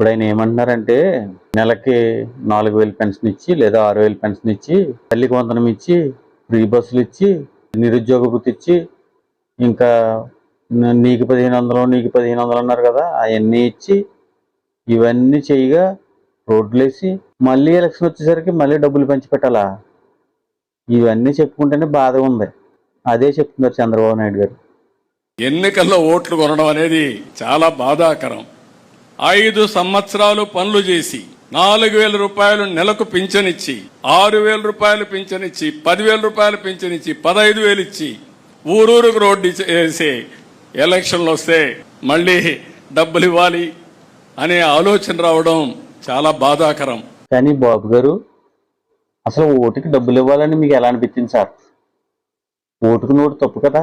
ఇప్పుడు ఆయన ఏమంటున్నారంటే నెలకి నాలుగు వేలు పెన్షన్ ఇచ్చి లేదా ఆరు వేలు పెన్షన్ ఇచ్చి తల్లికి వందనం ఇచ్చి ఫ్రీ బస్సులు ఇచ్చి నిరుద్యోగ గుర్తిచ్చి ఇచ్చి ఇంకా నీకు పదిహేను వందలు నీకు పదిహేను వందలు అన్నారు కదా అవన్నీ ఇచ్చి ఇవన్నీ చేయగా రోడ్లు వేసి మళ్ళీ ఎలక్షన్ వచ్చేసరికి మళ్ళీ డబ్బులు పెంచి పెట్టాలా? ఇవన్నీ చెప్పుకుంటేనే బాధగా ఉంది. అదే చెప్తున్నారు చంద్రబాబు నాయుడు గారు. ఎన్నికల్లో ఓట్లు కొనడం అనేది చాలా బాధాకరం. ఐదు సంవత్సరాలు పనులు చేసి నాలుగు వేల రూపాయలు నెలకు పింఛనిచ్చి ఆరు వేల రూపాయలు పింఛనిచ్చి పదివేల రూపాయలు పింఛనిచ్చి పదహైదు వేలు ఇచ్చి ఊరూరుకు రోడ్డు వేసి ఎలక్షన్లు వస్తే మళ్ళీ డబ్బులు ఇవ్వాలి అనే ఆలోచన రావడం చాలా బాధాకరం. కానీ బాబు గారు అసలు ఓటుకి డబ్బులు ఇవ్వాలని మీకు ఎలా అనిపించింది సార్? ఓటుకు నోటు తప్పు కదా?